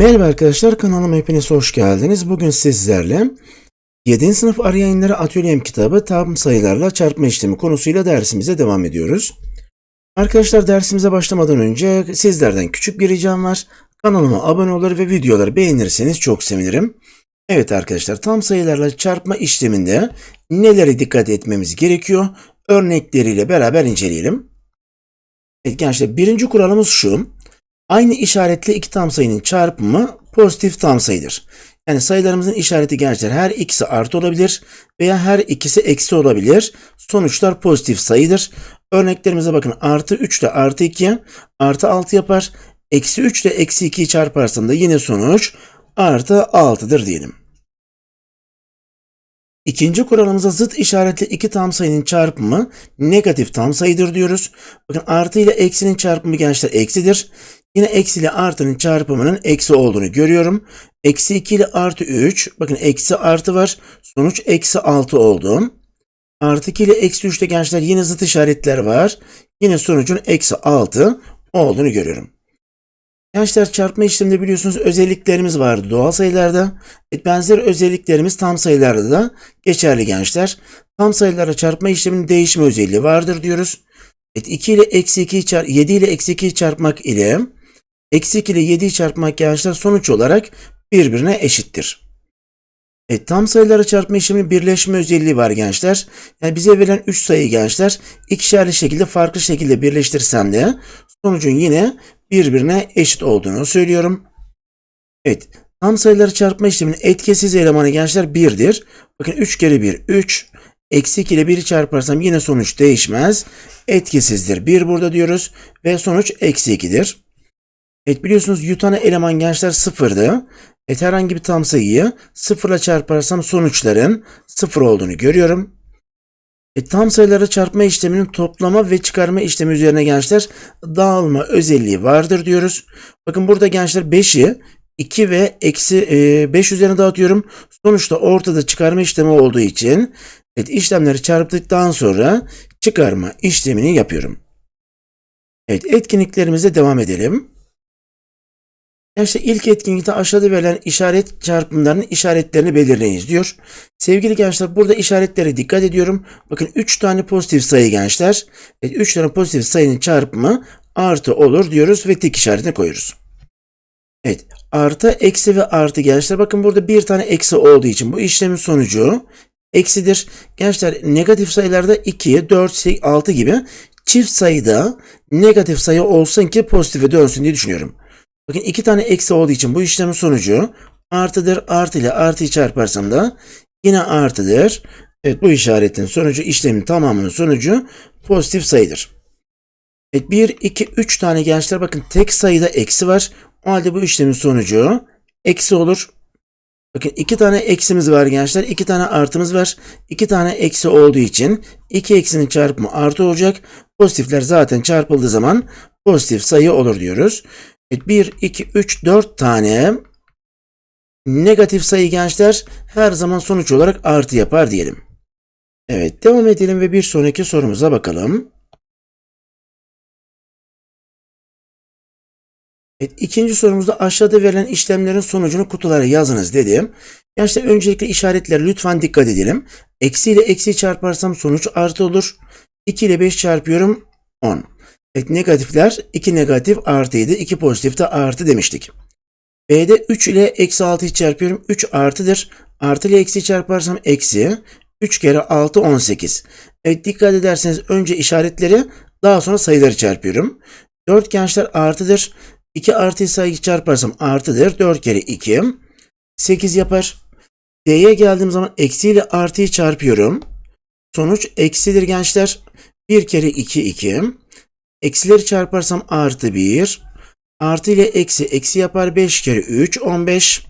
Merhaba arkadaşlar kanalıma hepiniz hoş geldiniz. Bugün sizlerle 7. sınıf yayınları atölyem kitabı tam sayılarla çarpma işlemi konusuyla dersimize devam ediyoruz. Arkadaşlar dersimize başlamadan önce sizlerden küçük bir ricam var. Kanalıma abone olur ve videoları beğenirseniz çok sevinirim. Evet arkadaşlar tam sayılarla çarpma işleminde nelere dikkat etmemiz gerekiyor? Örnekleriyle beraber inceleyelim. Evet gençler birinci kuralımız şu. Aynı işaretli iki tam sayının çarpımı pozitif tam sayıdır. Yani sayılarımızın işareti gençler her ikisi artı olabilir veya her ikisi eksi olabilir. Sonuçlar pozitif sayıdır. Örneklerimize bakın artı 3 ile artı 2 artı 6 yapar. Eksi 3 ile eksi 2'yi çarparsam da yine sonuç artı 6'dır diyelim. İkinci kuralımıza zıt işaretli iki tam sayının çarpımı negatif tam sayıdır diyoruz. Bakın artı ile eksinin çarpımı gençler eksidir. Yine eksi ile artının çarpımının eksi olduğunu görüyorum. Eksi 2 ile artı 3. Bakın eksi artı var. Sonuç eksi 6 oldu. Artı 2 ile eksi 3'te gençler yine zıt işaretler var. Yine sonucun eksi 6 olduğunu görüyorum. Gençler çarpma işleminde biliyorsunuz özelliklerimiz vardı doğal sayılarda. E, benzer özelliklerimiz tam sayılarda da geçerli gençler. Tam sayılara çarpma işleminin değişme özelliği vardır diyoruz. Evet, 2 ile eksi 2'yi çarp 7 ile eksi 2'yi çarpmak ile eksi 2 ile 7'yi çarpmak gençler sonuç olarak birbirine eşittir. Evet, tam sayılara çarpma işleminin birleşme özelliği var gençler. Yani bize verilen 3 sayı gençler ikişerli şekilde farklı şekilde birleştirsem de sonucun yine birbirine eşit olduğunu söylüyorum. Evet, tam sayıları çarpma işleminin etkisiz elemanı gençler 1'dir. Bakın 3 kere 1 3. Eksi 2 ile 1'i çarparsam yine sonuç değişmez. Etkisizdir. 1 burada diyoruz ve sonuç eksi 2'dir. Evet biliyorsunuz yutanı eleman gençler sıfırdı. Evet herhangi bir tam sayıyı sıfırla çarparsam sonuçların sıfır olduğunu görüyorum. E, tam sayıları çarpma işleminin toplama ve çıkarma işlemi üzerine gençler dağılma özelliği vardır diyoruz. Bakın burada gençler 5'i 2 ve eksi 5 üzerine dağıtıyorum. Sonuçta ortada çıkarma işlemi olduğu için evet, işlemleri çarptıktan sonra çıkarma işlemini yapıyorum. Evet etkinliklerimize devam edelim. İşte ilk etkinlikte aşağıda verilen işaret çarpımlarının işaretlerini belirleyiniz diyor. Sevgili gençler burada işaretlere dikkat ediyorum. Bakın 3 tane pozitif sayı gençler. Evet, 3 tane pozitif sayının çarpımı artı olur diyoruz ve tik işaretini koyuyoruz. Evet artı eksi ve artı gençler. Bakın burada bir tane eksi olduğu için bu işlemin sonucu eksidir. Gençler negatif sayılarda 2, 4, 6 gibi çift sayıda negatif sayı olsun ki pozitife dönsün diye düşünüyorum. Bakın iki tane eksi olduğu için bu işlemin sonucu artıdır. Artı ile artıyı çarparsam da yine artıdır. Evet bu işaretin sonucu işlemin tamamının sonucu pozitif sayıdır. Evet 1, 2, 3 tane gençler bakın tek sayıda eksi var. O halde bu işlemin sonucu eksi olur. Bakın iki tane eksimiz var gençler. iki tane artımız var. iki tane eksi olduğu için iki eksinin çarpımı artı olacak. Pozitifler zaten çarpıldığı zaman pozitif sayı olur diyoruz. 1, 2, 3, 4 tane negatif sayı gençler her zaman sonuç olarak artı yapar diyelim. Evet devam edelim ve bir sonraki sorumuza bakalım. Evet, ikinci sorumuzda aşağıda verilen işlemlerin sonucunu kutulara yazınız dedim. Gençler öncelikle işaretlere lütfen dikkat edelim. Eksi ile eksi çarparsam sonuç artı olur. 2 ile 5 çarpıyorum 10. Evet, negatifler 2 negatif artıydı. 2 pozitif de artı demiştik. B'de 3 ile eksi 6'yı çarpıyorum. 3 artıdır. Artı ile eksi çarparsam eksi. 3 kere 6 18. Evet dikkat ederseniz önce işaretleri daha sonra sayıları çarpıyorum. 4 gençler artıdır. 2 artı sayıyı çarparsam artıdır. 4 kere 2. 8 yapar. D'ye geldiğim zaman eksi ile artıyı çarpıyorum. Sonuç eksidir gençler. 1 kere 2 2. Eksileri çarparsam artı 1. Artı ile eksi eksi yapar 5 kere 3 15.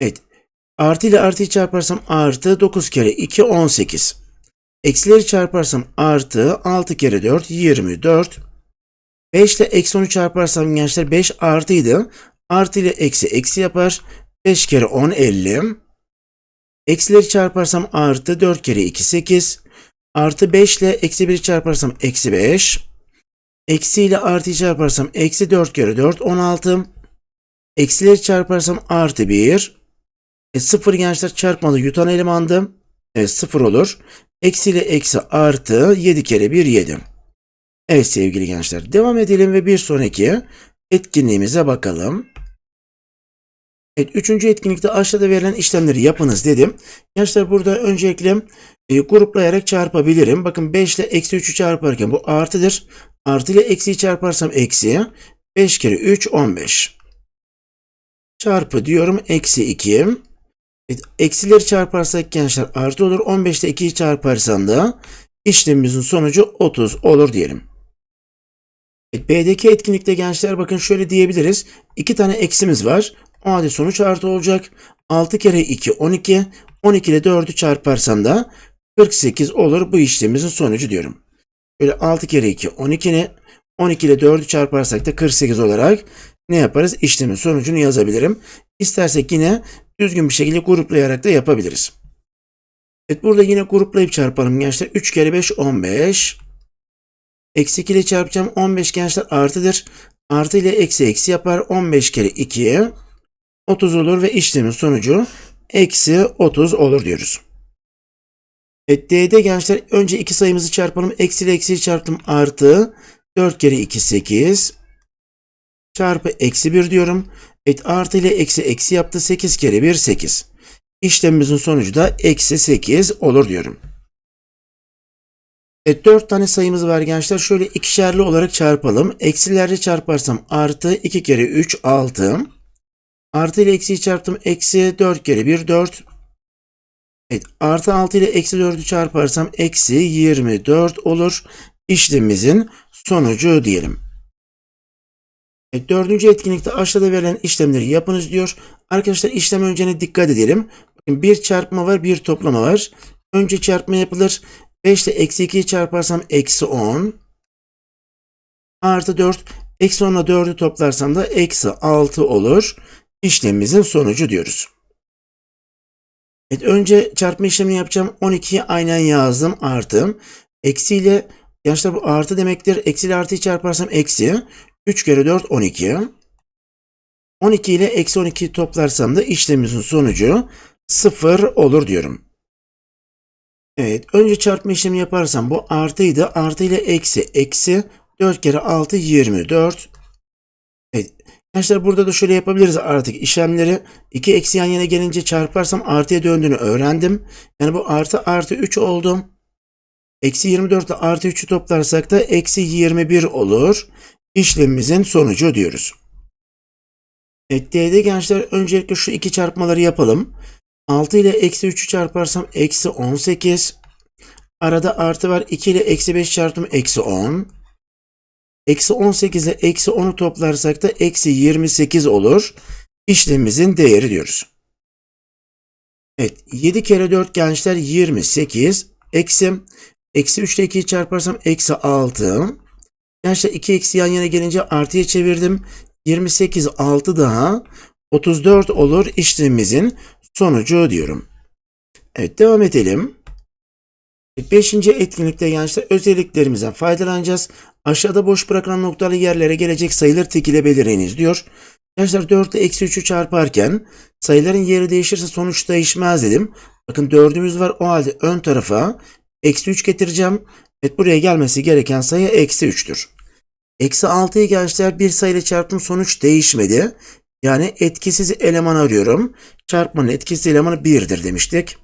Evet. Artı ile artıyı çarparsam artı 9 kere 2 18. Eksileri çarparsam artı 6 kere 4 24. 5 ile eksi 10'u çarparsam gençler 5 artıydı. Artı ile eksi eksi yapar. 5 kere 10 50. Eksileri çarparsam artı 4 kere 2 8. Artı 5 ile eksi 1 çarparsam eksi 5. Eksi ile artıyı çarparsam eksi 4 kere 4 16. Eksileri çarparsam artı 1. E, 0 gençler çarpmalı yutan elemandı. E, 0 olur. Eksi ile eksi artı 7 kere 1 7. Evet sevgili gençler devam edelim ve bir sonraki etkinliğimize bakalım. Evet, üçüncü etkinlikte aşağıda verilen işlemleri yapınız dedim. Gençler burada öncelikle e, gruplayarak çarpabilirim. Bakın 5 ile eksi 3'ü çarparken bu artıdır. Artı ile eksiyi çarparsam eksi. 5 kere 3 15. Çarpı diyorum eksi 2. Evet, eksileri çarparsak gençler artı olur. 15 ile 2'yi çarparsam da işlemimizin sonucu 30 olur diyelim. Evet, B'deki etkinlikte gençler bakın şöyle diyebiliriz. İki tane eksimiz var. O halde sonuç artı olacak. 6 kere 2 12. 12 ile 4'ü çarparsam da 48 olur bu işlemimizin sonucu diyorum. Böyle 6 kere 2 12'ni 12 ile 4'ü çarparsak da 48 olarak ne yaparız? İşlemin sonucunu yazabilirim. İstersek yine düzgün bir şekilde gruplayarak da yapabiliriz. Evet burada yine gruplayıp çarpalım gençler. 3 kere 5 15. Eksi 2 ile çarpacağım. 15 gençler artıdır. Artı ile eksi eksi yapar. 15 kere 2 30 olur ve işlemin sonucu eksi 30 olur diyoruz. Evet D'de gençler önce iki sayımızı çarpalım. Eksi ile eksiyi çarptım artı 4 kere 2 8 çarpı eksi 1 diyorum. Evet artı ile eksi eksi yaptı 8 kere 1 8. İşlemimizin sonucu da eksi 8 olur diyorum. Evet 4 tane sayımız var gençler. Şöyle ikişerli olarak çarpalım. Eksilerle çarparsam artı 2 kere 3 6. Artı ile eksiyi çarptım. Eksi 4 kere 1 4. Evet artı 6 ile eksi 4'ü çarparsam eksi 24 olur. İşlemimizin sonucu diyelim. Evet, dördüncü etkinlikte aşağıda verilen işlemleri yapınız diyor. Arkadaşlar işlem öncene dikkat edelim. Bakın bir çarpma var bir toplama var. Önce çarpma yapılır. 5 ile eksi 2'yi çarparsam eksi 10. Artı 4. Eksi 10 ile 4'ü toplarsam da eksi 6 olur. İşlemimizin sonucu diyoruz. Evet, önce çarpma işlemini yapacağım. 12'yi aynen yazdım. Artı. Eksi ile gençler bu artı demektir. Eksi ile artıyı çarparsam eksi. 3 kere 4 12. 12 ile eksi 12'yi toplarsam da işlemimizin sonucu 0 olur diyorum. Evet önce çarpma işlemi yaparsam bu artıydı. Artı ile eksi eksi 4 kere 6 24. Gençler burada da şöyle yapabiliriz artık işlemleri. 2 eksi yan yana gelince çarparsam artıya döndüğünü öğrendim. Yani bu artı artı 3 oldu. Eksi 24 ile artı 3'ü toplarsak da eksi 21 olur. İşlemimizin sonucu diyoruz. Evet D'de gençler öncelikle şu iki çarpmaları yapalım. 6 ile eksi 3'ü çarparsam eksi 18. Arada artı var. 2 ile eksi 5 çarptım eksi 10. Eksi 18 ile eksi 10'u toplarsak da eksi 28 olur. İşlemimizin değeri diyoruz. Evet 7 kere 4 gençler 28. Eksi eksi 3 ile 2'yi çarparsam eksi 6. Gençler 2 eksi yan yana gelince artıya çevirdim. 28 6 daha 34 olur işlemimizin sonucu diyorum. Evet devam edelim. Beşinci etkinlikte gençler özelliklerimizden faydalanacağız. Aşağıda boş bırakılan noktalı yerlere gelecek sayıları tek ile belirleyiniz diyor. Gençler 4 ile eksi 3'ü çarparken sayıların yeri değişirse sonuç değişmez dedim. Bakın 4'ümüz var o halde ön tarafa eksi 3 getireceğim. Evet buraya gelmesi gereken sayı eksi 3'tür. Eksi 6'yı gençler bir sayıyla çarptım sonuç değişmedi. Yani etkisiz eleman arıyorum. Çarpmanın etkisiz elemanı 1'dir demiştik.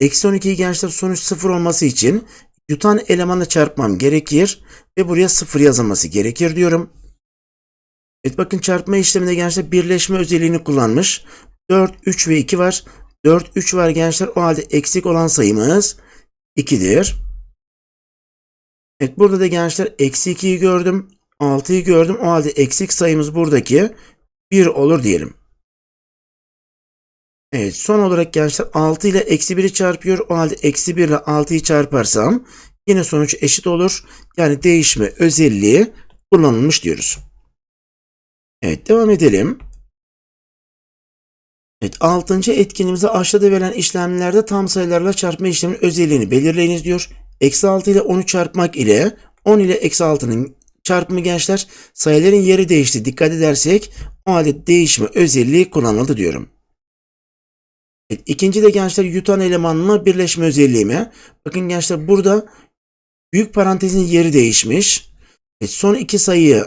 Eksi 12'yi gençler sonuç 0 olması için yutan elemanla çarpmam gerekir. Ve buraya 0 yazılması gerekir diyorum. Evet bakın çarpma işleminde gençler birleşme özelliğini kullanmış. 4, 3 ve 2 var. 4, 3 var gençler. O halde eksik olan sayımız 2'dir. Evet burada da gençler eksi 2'yi gördüm. 6'yı gördüm. O halde eksik sayımız buradaki 1 olur diyelim. Evet son olarak gençler 6 ile eksi 1'i çarpıyor. O halde eksi 1 ile 6'yı çarparsam yine sonuç eşit olur. Yani değişme özelliği kullanılmış diyoruz. Evet devam edelim. Evet 6. etkinimize aşağıda verilen işlemlerde tam sayılarla çarpma işleminin özelliğini belirleyiniz diyor. Eksi 6 ile 10'u çarpmak ile 10 ile eksi 6'nın çarpımı gençler sayıların yeri değişti. Dikkat edersek O halde değişme özelliği kullanıldı diyorum. Evet, ikinci de gençler yutan eleman mı birleşme özelliği mi? Bakın gençler burada büyük parantezin yeri değişmiş. Evet, son iki sayıyı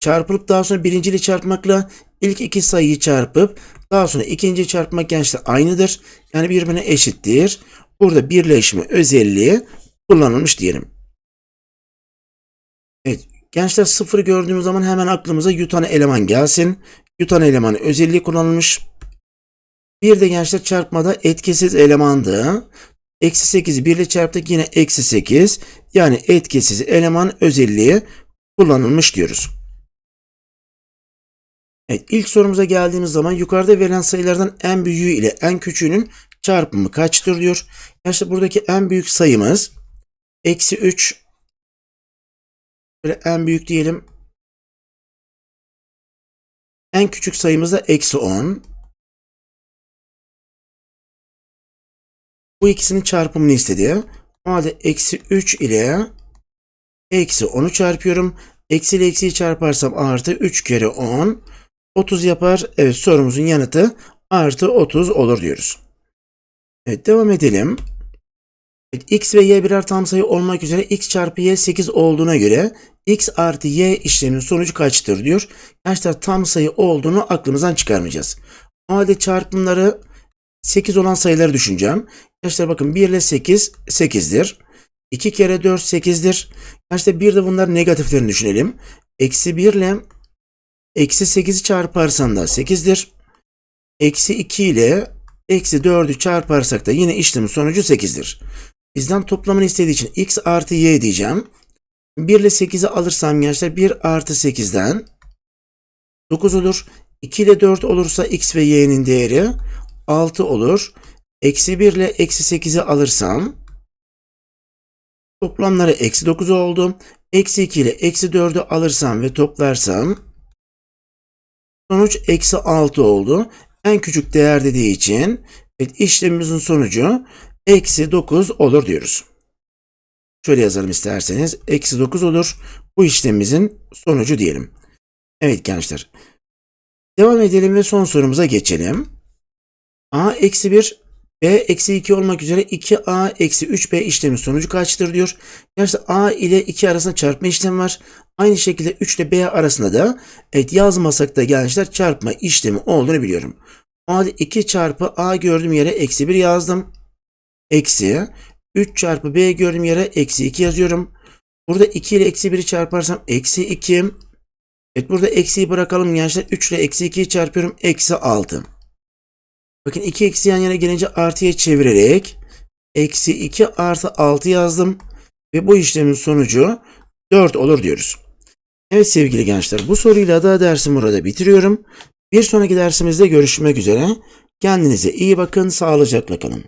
çarpılıp daha sonra birinciyle çarpmakla ilk iki sayıyı çarpıp daha sonra ikinci çarpmak gençler aynıdır. Yani birbirine eşittir. Burada birleşme özelliği kullanılmış diyelim. Evet gençler sıfırı gördüğümüz zaman hemen aklımıza yutan eleman gelsin. Yutan elemanı özelliği kullanılmış. Bir de gençler çarpmada etkisiz elemandı. Eksi 8'i 1 ile çarptık yine eksi 8. Yani etkisiz eleman özelliği kullanılmış diyoruz. Evet ilk sorumuza geldiğimiz zaman yukarıda verilen sayılardan en büyüğü ile en küçüğünün çarpımı kaçtır diyor. Gençler buradaki en büyük sayımız eksi 3 Böyle en büyük diyelim. En küçük sayımız da eksi 10. Bu ikisinin çarpımını istedi. O halde eksi 3 ile eksi 10'u çarpıyorum. Eksi ile eksiyi çarparsam artı 3 kere 10. 30 yapar. Evet sorumuzun yanıtı artı 30 olur diyoruz. Evet devam edelim. Evet, x ve y birer tam sayı olmak üzere x çarpı y 8 olduğuna göre x artı y işleminin sonucu kaçtır diyor. Gençler tam sayı olduğunu aklımızdan çıkarmayacağız. O halde çarpımları 8 olan sayıları düşüneceğim. Gençler bakın 1 ile 8 8'dir. 2 kere 4 8'dir. Gençler bir de bunlar negatiflerini düşünelim. Eksi 1 ile eksi 8'i çarparsam da 8'dir. Eksi 2 ile eksi 4'ü çarparsak da yine işlemin sonucu 8'dir. Bizden toplamını istediği için x artı y diyeceğim. 1 ile 8'i alırsam gençler 1 artı 8'den 9 olur. 2 ile 4 olursa x ve y'nin değeri 6 olur. Eksi 1 ile eksi 8'i alırsam toplamları eksi 9 oldu. Eksi 2 ile eksi 4'ü alırsam ve toplarsam sonuç eksi 6 oldu. En küçük değer dediği için işlemimizin sonucu eksi 9 olur diyoruz. Şöyle yazalım isterseniz. Eksi 9 olur. Bu işlemimizin sonucu diyelim. Evet gençler. Devam edelim ve son sorumuza geçelim. A eksi 1 B eksi 2 olmak üzere 2A eksi 3B işlemin sonucu kaçtır diyor. Gençler A ile 2 arasında çarpma işlemi var. Aynı şekilde 3 ile B arasında da evet yazmasak da gençler çarpma işlemi olduğunu biliyorum. O halde 2 çarpı A gördüğüm yere eksi 1 yazdım. Eksi 3 çarpı b gördüğüm yere eksi 2 yazıyorum. Burada 2 ile eksi 1'i çarparsam eksi 2. Evet burada eksiyi bırakalım gençler. 3 ile eksi 2'yi çarpıyorum. Eksi 6. Bakın 2 eksi yan yana gelince artıya çevirerek eksi 2 artı 6 yazdım. Ve bu işlemin sonucu 4 olur diyoruz. Evet sevgili gençler bu soruyla da dersimi burada bitiriyorum. Bir sonraki dersimizde görüşmek üzere. Kendinize iyi bakın, sağlıcakla kalın.